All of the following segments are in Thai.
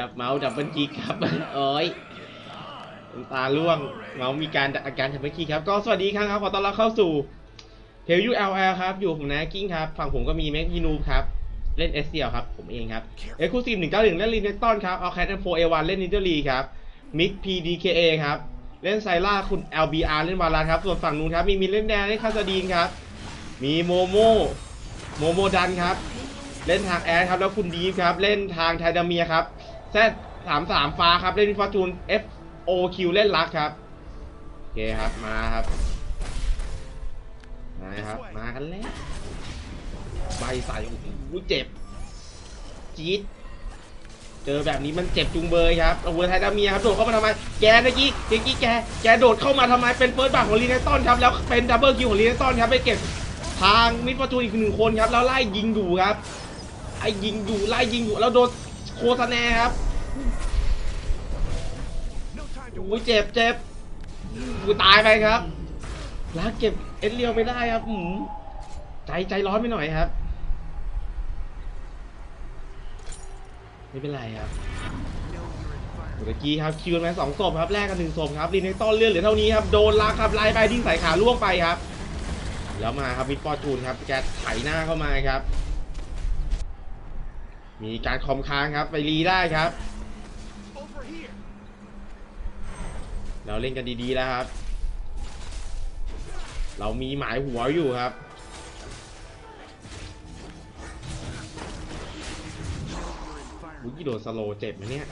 ครับเมาส์ดับเบิลคิกครับโอ้ยตาล่วงเมาส์มีการอาการดับเบิลคิกครับก็สวัสดีครับขอต้อนรับเข้าสู่เทลยูเอลครับ อยู่ผมนะกิ้งครับ ฝั่งผมก็มีแม็กยีนูครับ เล่นเอสเซียครับ ผมเองครับเอ็กซ์คูซีฟหนึ่งเก้าหนึ่งเล่นลินเนตตันครับเอาแคทแอนโฟเอวันเล่นนิเดอรีครับมิกพีดีเคเอครับ เล่นไซล่าคุณ LBR เล่นวาลาครับ ส่วนฝั่งนู้นครับ มีมินเล่นแดงเล่นคาสดีนครับ มีโมโมโมโมดันครับ เล่นทางแอร์ครับ แล้วคุณดีฟครับ เล่นทางไทดาเมียครับ แซดสามสามฟ้าครับ เล่นฟอร์จูน F O Q เล่นลักครับ โอเคครับ มาครับ มาครับ มากันแล้วใบใส่โอ้โหเจ็บ จี๊ดเจอแบบนี้มันเจ็บจุงเบยครับเอาเวอร์ไทดาเมียครับ โดดเข้ามาทำไม แกเมื่อกี้เมื่อกี้แก แกโดดเข้ามาทำไม เป็นเฟิร์สบัตของลีเนตันครับ แล้วเป็นดับเบิลคิวของลีเนตันครับ ไปเก็บทางมิดฟอร์จูนอีกหนึ่งคนครับ แล้วไล่ยิงอยู่ครับ ไอ้ยิงอยู่ ไล่ยิงอยู่ แล้วโดน โคสแนครับโอ้ยเจ็บเจ็บกูตายไปครับลักเก็บเอ็นเรียวไม่ได้ครับหืมใจใจร้อนไปหน่อยครับ ไม่เป็นไรครับเมื่อกี้ครับคิวมาสองศพครับแลกกันหนึ่งศพครับลินในต้นเลือดเหลือเท่านี้ครับโดนลักครับไล่ไปดิ้งใส่ขาล่วงไปครับ แล้วมาครับมิดฟอจูนครับแกไถหน้าเข้ามาครับ มีการคอมค้างครับ ไปรีได้ครับ เราเล่นกันดีๆแล้วครับ เรามีหมายหัวอยู่ครับวุ้ยโดสโลเจ็บไหมเนี่ย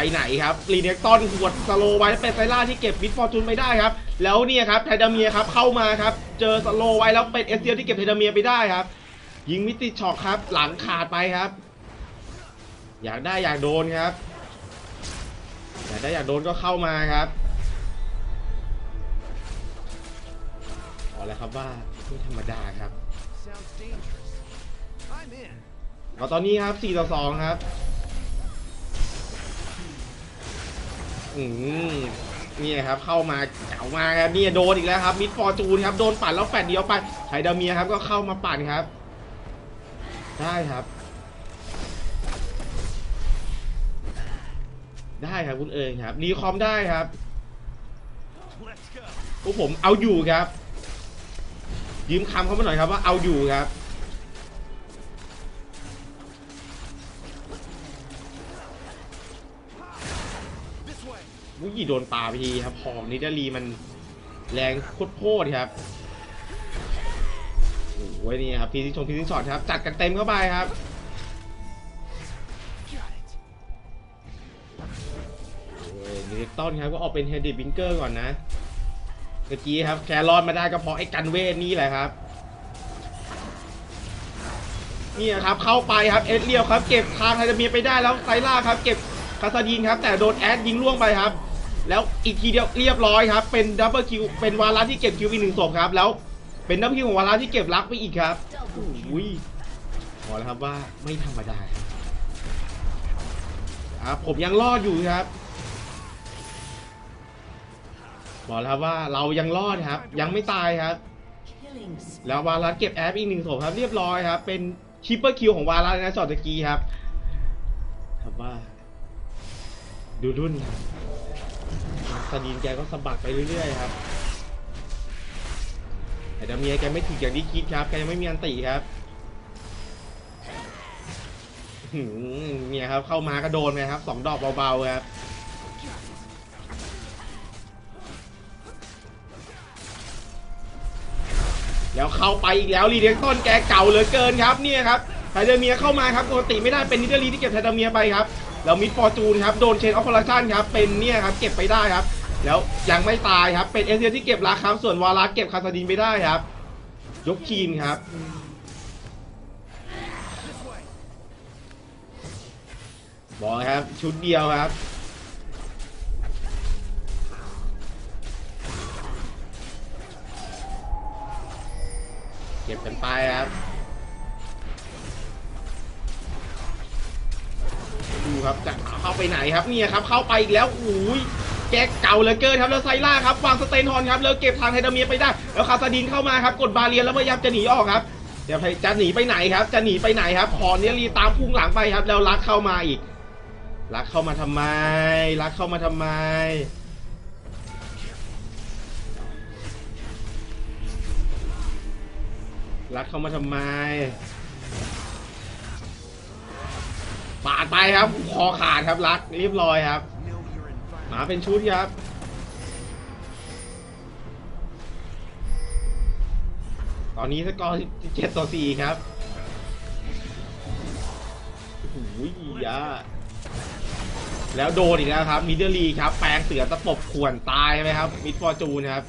ไปไหนครับรีเนกตอนหวดสโลว์ไว้เป็นไซล่าที่เก็บมิดฟอร์จูนไม่ได้ครับ แล้วเนี่ยครับไทดาเมียครับเข้ามาครับ เจอสโลว์ไว้แล้วเป็นเอสเซียที่เก็บไทดาเมียไปได้ครับ ยิงมิติช็อคครับ หลังขาดไปครับ อยากได้อยากโดนครับ อยากได้อยากโดนก็เข้ามาครับบอกแล้วครับว่าไม่ธรรมดาครับ Sounds dangerous. I'm in. เอาตอนนี้ครับ4ต่อ2ครับ อืมนี่ครับเข้ามาเก๋ามาครับนี่โดนอีกแล้วครับมิดฟอร์จูนครับโดนปั่นแล้วแฟดเดียวไปไทดาเมียครับก็เข้ามาปั่นครับ ได้ครับ ได้ครับคุณเอิญครับรีคอมได้ครับพวกผมเอาอยู่ครับ ยืมคำเขามาหน่อยครับว่าเอาอยู่ครับ way. วุ้ยโดนปาไปทีครับหอมนิดาลีมันแรงโคตรๆครับโอ้ยนี่ครับพีซิชงพีซิชอตครับ จัดกันเต็มเข้าไปครับ Got it. โอ้ยนิกตันครับก็ออกเป็นเฮดดิบิงเกอร์ก่อนนะเมื่อกี้ครับแครอดมาได้ก็เพราะไอ้กันเวทนี่แหละครับนี่ครับเข้าไปครับเอ็ดเลียวครับ เก็บทางไทเดเมียไปได้แล้วไซล่าครับ เก็บคาซาดีนครับ แต่โดนแอดยิงล่วงไปครับ แล้วอีกทีเดียวเรียบร้อยครับ เป็นดับเบิลคิว เป็นวาระที่เก็บคิวอีกหนึ่งศพครับ แล้วเป็นดับเบิลคิวของวาระที่เก็บลักไปอีกครับอุ้ยบอกแล้วครับว่าไม่ธรรมดาครับผมยังรอดอยู่ครับบอกแล้วครับว่าเรายังรอดครับ ยังไม่ตายครับ แล้ววารัสเก็บแอปอีกหนึ่งศพครับ เรียบร้อยครับ เป็นชิปเปอร์คิวของวารัสนะจอดตะกี้ครับครับว่า ดูรุ่นครับ สดีนแกก็สะบัดไปเรื่อยๆครับแต่ดาเมียแกไม่ถึงอย่างที่คิดครับ แกยังไม่มีอันติครับเนี่ยครับ เข้ามาก็โดนไปครับสองดอกเบาๆครับแล้วเข้าไปอีกแล้วรีเดกต้นแกเก่าเหลือเกินครับเนี่ยครับไทเดเมียเข้ามาครับปกติไม่ได้เป็นนิเดอรีที่เก็บไทเดเมียไปครับแล้วมิดฟอร์จูนครับโดนเชนออฟฟอร์ชันครับเป็นเนี่ยครับเก็บไปได้ครับ แล้วยังไม่ตายครับ เป็นเอเซียที่เก็บราครับ ส่วนวารัสเก็บคาสดินไปได้ครับ ยกคีนครับ บอกครับ ชุดเดียวครับเก็บกันไปครับ ดูครับจะเข้าไปไหนครับเนี่ยครับ เข้าไปอีกแล้วอุ้ย แกเก่าเหลือเกินครับแล้วไซล่าครับวางสเตนฮอนครับแล้วเก็บทางไทเดเมียไปได้ แล้วคาซาดินเข้ามาครับกดบาเรียนแล้วพยายามจะหนีออกครับเดี๋ยวจะหนีไปไหนครับ จะหนีไปไหนครับพอเนียรีตามพุ่งหลังไปครับ แล้วลักเข้ามาอีกลักเข้ามาทำไมลักเข้ามาทำไมลักเข้ามาทำไมปาดไปครับคอขาดครับลักเรียบร้อยครับ มาเป็นชุดครับ ตอนนี้สกอร์เจ็ดต่อสี่ครับโอ้โหยาแล้วโดนอีกแล้วครับมิดเดิลลีครับ แปลงเสือตะปบข่วนตายไหมครับ มิดฟอร์จูนครับ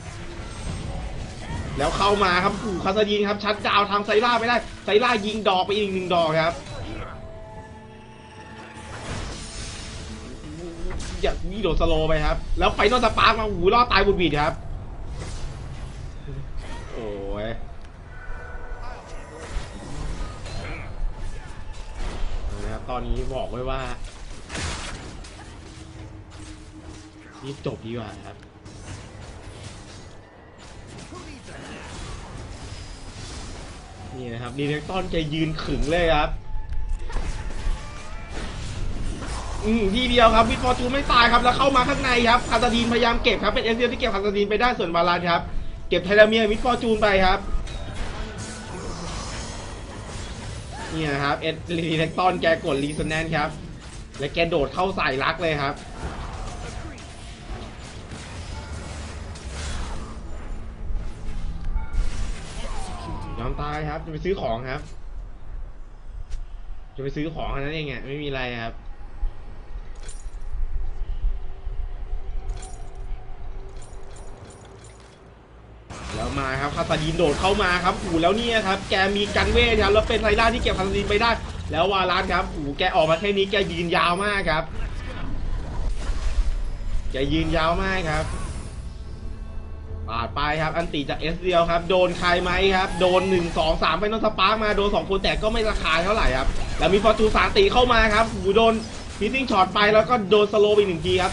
แล้วเข้ามาครับขู่คาสดีนครับ ชัดดาวทางไซล่าไปได้ ไซล่ายิงดอกไปอีกหนึ่งดอกครับ อย่ากวิ่งโดดสโลไปครับ แล้วไฟนอลสปาร์กมาหูรอดตายบุดบีดครับ โอ้ยนะครับตอนนี้บอกไว้ว่ารีบจบดีกว่าครับนี่นะครับดีเรกตอนแกยืนขึงเลยครับ อืมทีเดียวครับวิทฟอร์จูนไม่ตายครับแล้วเข้ามาข้างในครับคาตาดีนพยายามเก็บครับเป็นเอเซียที่เก็บคาตาดีนไปได้ส่วนบาลานครับเก็บไทราเมียวิทฟอร์จูนไปครับนี่นะครับเอ็ดรีเรกตอนแกกดรีสแนนครับ และแกโดดเข้าใส่ลักเลยครับยอมตายครับ จะไปซื้อของครับ จะไปซื้อของแค่นั้นเองอะไม่มีอะไรครับ แล้ว มาครับคาซาดินโดดเข้ามาครับหูแล้วเนี่ยครับแกมีกันเวทครับแล้วเป็นไซร่าที่เก็บคาซาดินไปได้ แล้ววาลานครับหูแกออกมาแค่นี้แกยืนยาวมากครับแกยืนยาวมากครับปาดไปครับ อันติจากเอสเดียวครับ โดนใครไหมครับ โดนหนึ่งสองสามไปนอนสปาร์กมาโดนสองคนแต่ก็ไม่ราคาเท่าไหร่ครับ แล้วมีฟอร์จูสาตีเข้ามาครับหูโดนพิซิ่งช็อตไปแล้วก็โดนสโลว์ไปหนึ่งทีครับ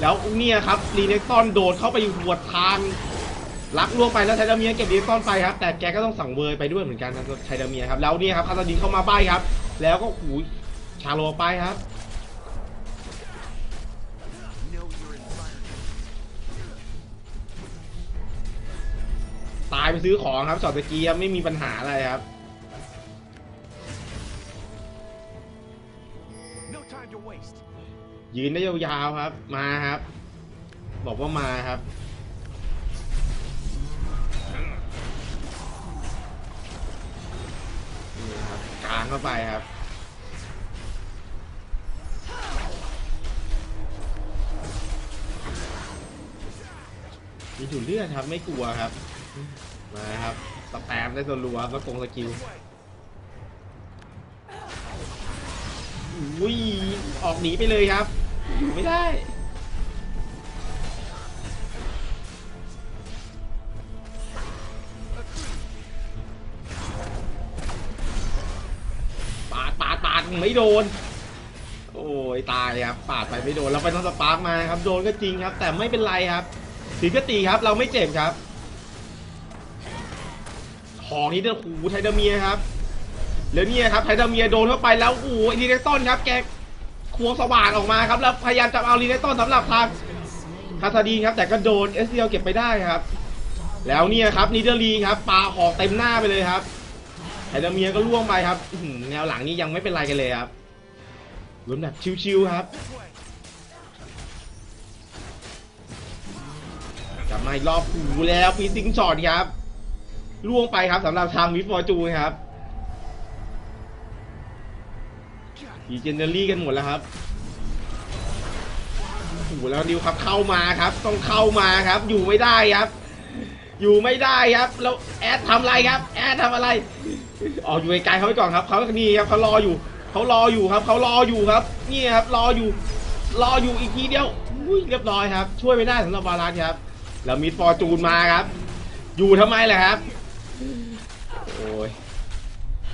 แล้วเนี่ยครับรีเน็กตอนโดดเข้าไปอยู่หัวทาง ลักล่วงไปแล้วไทเดเมียเก็บรีเน็กตอนไปครับแต่แกก็ต้องสั่งเบยไปด้วยเหมือนกันครับไทเดเมียครับแล้วเนี่ยครับคาซาดินเข้ามาใบครับ แล้วก็หูชาโลไปครับ Know your environment. ตายไปซื้อของครับจอดตะกี้ครับไม่มีปัญหาอะไรครับ No time to waste. ยืนได้ยาวๆครับ มาครับ บอกว่ามาครับ ครับกลางเข้าไปครับมีถุดเลือดครับไม่กลัวครับ มาครับสแปมได้ตัวรัวครับแล้วกงสกิลอุ้ยออกหนีไปเลยครับอยู่ไม่ได้ ไม่โดน โอ้ยตายครับปาดไปไม่โดนแล้วไปต้องสปาร์กมาครับโดนก็จริงครับ แต่ไม่เป็นไรครับถือกตีครับ เราไม่เจ็บครับของนี้เนี่ยหูไทเดเมียครับแล้วเนี่ยครับไทเดเมียโดนเข้าไปแล้วโอ้โหลีเนตอนครับ แกควงสว่านออกมาครับแล้วพยายามจะเอาลีเนตอนสำหรับทางคาซาดีครับ แต่ก็โดนเอสเดียเก็บไปได้ครับ แล้วเนี่ยครับนิเดอร์ลีครับปาหอกเต็มหน้าไปเลยครับ ไทเดเมียก็ล่วงไปครับแนวหลังนี้ยังไม่เป็นไรกันเลยครับลุ้นแบบชิวๆครับกลับมาอีกรอบหูแล้วฟีซิงช็อตครับล่วงไปครับสำหรับทางมิฟฟอร์จูนครับดีเจนเนอรี่กันหมดแล้วครับโอ้โหแล้วดิวครับเข้ามาครับ ต้องเข้ามาครับ อยู่ไม่ได้ครับ อยู่ไม่ได้ครับ แล้วแอดทำอะไรครับ แอดทำอะไร ออกอยู่ไกลๆเขาไปก่อนครับเขานี่ครับเขารออยู่เขารออยู่ครับเขารออยู่ครับนี่ครับรออยู่ รออยู่อีกทีเดียวอุ้ยเรียบร้อยครับ ช่วยไม่ได้สำหรับบาลานครับแล้วมิดฟอร์จูนมาครับ อยู่ทำไมล่ะครับโอ้ย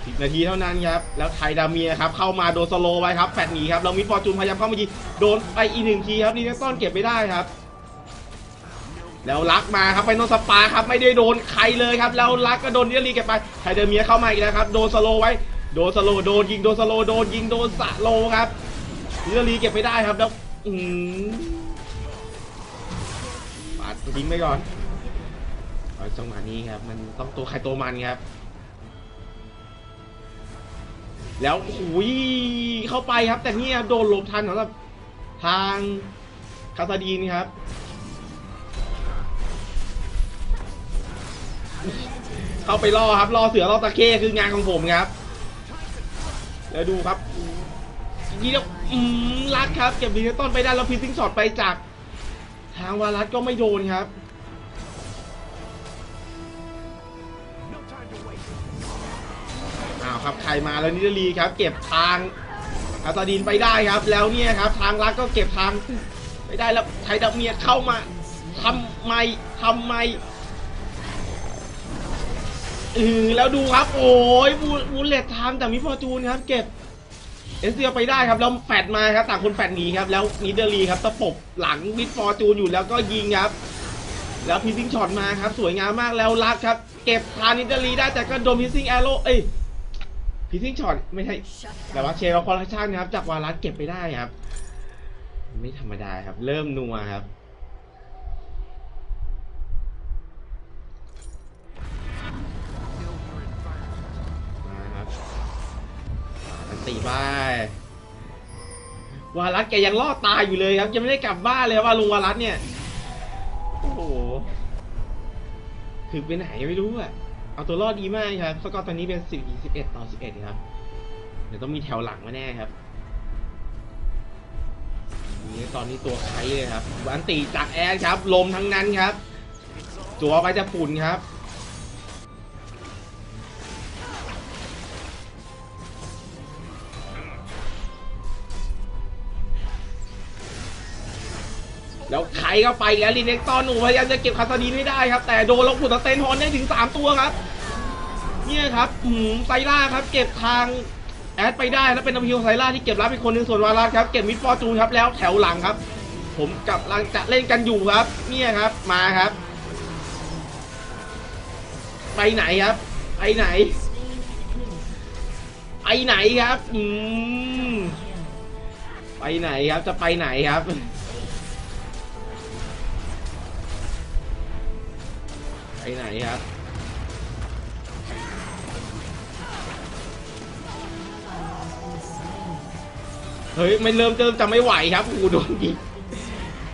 สิบนาทีเท่านั้นครับ แล้วไทยดาเมียครับ เข้ามาโดนสโลไว้ครับแฟดหนีครับแล้วมิดฟอร์จูนพยายามเข้ามายิงโดนไปอีกหนึ่งทีครับนี่ต้อนเก็บไม่ได้ครับ แล้วลักมาครับไปโนนสปาครับไม่ได้โดนใครเลยครับแล้วลักก็โดนเดียรีเก็บไปไทเดาเมียเข้ามาอีกแล้วครับโดนสโลไว้โดนสโลโดนยิงโดนสโลโดนยิงโดนสโลครับเดียรีเก็บไม่ได้ครับแล้วอืมปาดยิงไปก่อนจังหวะนี้ครับมันต้องตัวใครตัวมันครับ แล้วหุยเข้าไปครับ แต่เนี่ยโดนหลบทันสำหรับทางคาซาดีนครับ เข้าไปล่อครับล่อเสือล่อตะเข้คืองานของผมครับ แล้วดูครับยี่เดียวอืมลัดครับเก็บดีเทต้นไปได้แล้วพิซซิงช็อตไปจาก ทางวารัสก็ไม่โดนครับอ้าวครับใครมาแล้วนิดลีครับ เก็บทางอาซาดินไปได้ครับ แล้วเนี่ยครับ ทางรักก็เก็บทางไม่ได้แล้วไทดับเมียเข้ามาทำไมทำไม เออแล้วดูครับ โอ้ยบูบูเลตไทม์แต่มิฟอร์จูนครับ เก็บเอสเซียไปได้ครับ แล้วแฟดมาครับ ต่างคนแฟดหนีครับ แล้วนิดลีครับตะปบหลังมิดฟอร์จูนอยู่แล้วก็ยิงครับ แล้วพิซซิ่งช็อตมาครับ สวยงามมากแล้วรักครับ เก็บทานนิดลีได้แต่ก็โดนพิซซิ่งแอโร่เอ้ยพิซซิ่งช็อตไม่ใช่แต่ว่าเชลคอลเลคชันนะครับ จากวารัสเก็บไปได้ครับ ไม่ธรรมดาครับ เริ่มนัวครับ ตีบ้าวารัสแกยังรอดตายอยู่เลยครับยังไม่ได้กลับบ้านเลยว่าลุงวารัสเนี่ย โอ้โหถึงไปไหนไม่รู้อะเอาตัวรอดดีมากครับสกอร์ตอนนี้เป็นสิบสิบเอ็ดต่อสิบเอ็ดครับเดี๋ยวต้องมีแถวหลังมาแน่ครับนี่ตอนนี้ตัวไครเลยครับวันตีจากแอร์ครับ ลมทั้งนั้นครับ จัวไปจะฝุ่นครับ เข้าไปแล้วลินเน็กตอนหนูพยายามจะเก็บคาสดีนให้ได้ครับ แต่โดนลงขุดสเตนฮอนได้ถึง 3 ตัวครับ เนี่ยครับหืมไซล่าครับ เก็บทางแอดไปได้แล้วเป็นอพิวไซล่าที่เก็บรับอีกคนหนึ่งส่วนวารัสครับ เก็บมิดฟอร์จูนครับแล้วแถวหลังครับ ผมกับลังจะเล่นกันอยู่ครับ เนี่ยครับมาครับ ไปไหนครับ ไปไหนไปไหนครับ อืม ไปไหนครับ จะไปไหนครับ ไปไหนครับเฮ้ยไม่เริ่มเริ่มจะไม่ไหวครับโอ้โดนยิง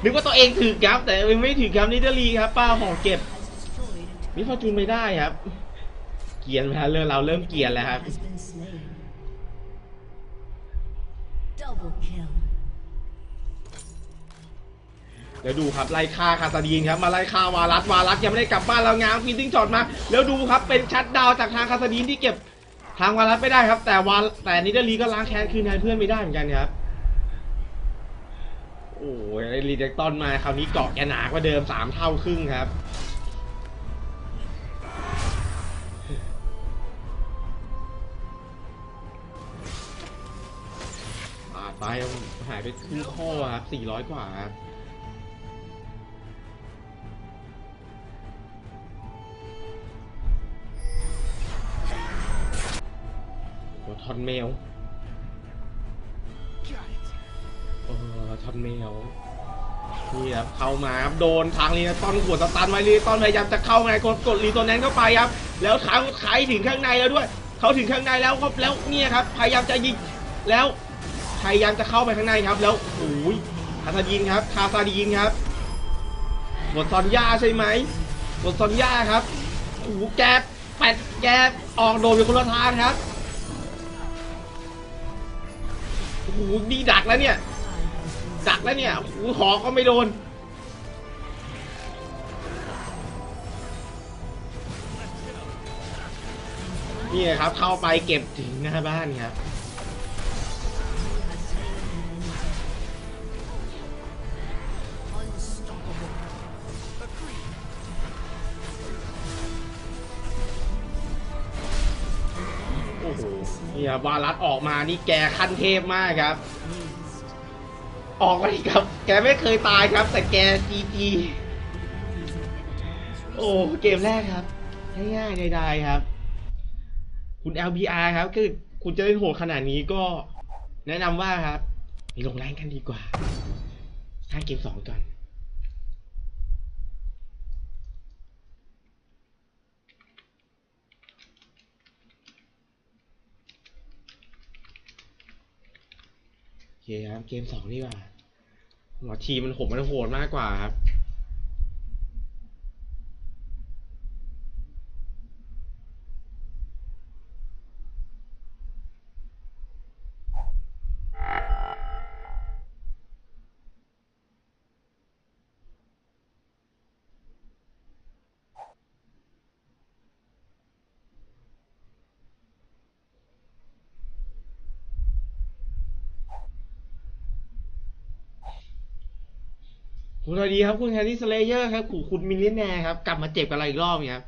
นึกว่าตัวเองถือครับแต่ไม่ถือครับนิดเดลีครับ ป้าห่อเก็บมิฟอร์จูนไม่ได้ครับ เกียนแล้วเริ่มเราเริ่มเกียนแล้วครับ เดี๋ยวดูครับไล่ฆ่าคาซาดีนครับมาไล่ฆ่าวารัสวารัสยังไม่ได้กลับบ้านแล้วง้างฟินติ้งช็อตมา แล้วดูครับเป็นชัดดาวจากทางคาซาดีนที่เก็บทางวารัสไม่ได้ครับ แต่วาแต่นิดเดลีก็ล้างแค้นคืนแทนเพื่อนไม่ได้เหมือนกันครับโอ้ยรีเดกตอนมาคราวนี้เกาะแกหนากว่าเดิมสามเท่าครึ่งครับปาดไปหายไปครึ่งข้อครับสี่ร้อยกว่าครับ อ้ทอนเมลเออทอนเมลนี่ครับเข้ามาครับโดนทางลีตอนหัวสตันไว้ลีตอนพยายามจะเข้าไงกดกดลีตัวนั้นเข้าไปครับ แล้วทางไขถึงข้างในแล้วด้วย เขาถึงข้างในแล้วครับแล้วเนี่ยครับพยายามจะยิงแล้วพยายามจะเข้าไปข้างในครับ แล้วโอ้ยคาซาดีนครับคาซาดีนครับบทซอนย่าใช่ไหมบทซอนย่าครับโอ้แกบแปดแกบออกโดนไปคนละทางครับ หดีดักแล้วเนี่ย ดักแล้วเนี่ยหูหหอก็ไม่โดน นี่ครับเข้าไปเก็บถึงหน้าบ้านครับ นี่ครับวารัสออกมานี่แกขั้นเทพมากครับ ออกมาอีกครับ แกไม่เคยตายครับ แต่แกจีจีโอ้เกมแรกครับง่ายๆใดๆครับ คุณ LBR ครับคือคุณจะเล่นโหดขนาดนี้ก็แนะนำว่าครับไปลงแรงกันดีกว่าสร้างเกมสองก่อน เคครับเกมสองดีกว่าหมอทีมมันผมมันโหดมากกว่าครับ คุณสวัสดีครับคุณแฮร์รี่สเลเยอร์ครับขู่คุณมิลเลนแนร์ครับกลับมาเจ็บกันอะไรอีกรอบนี่ครับ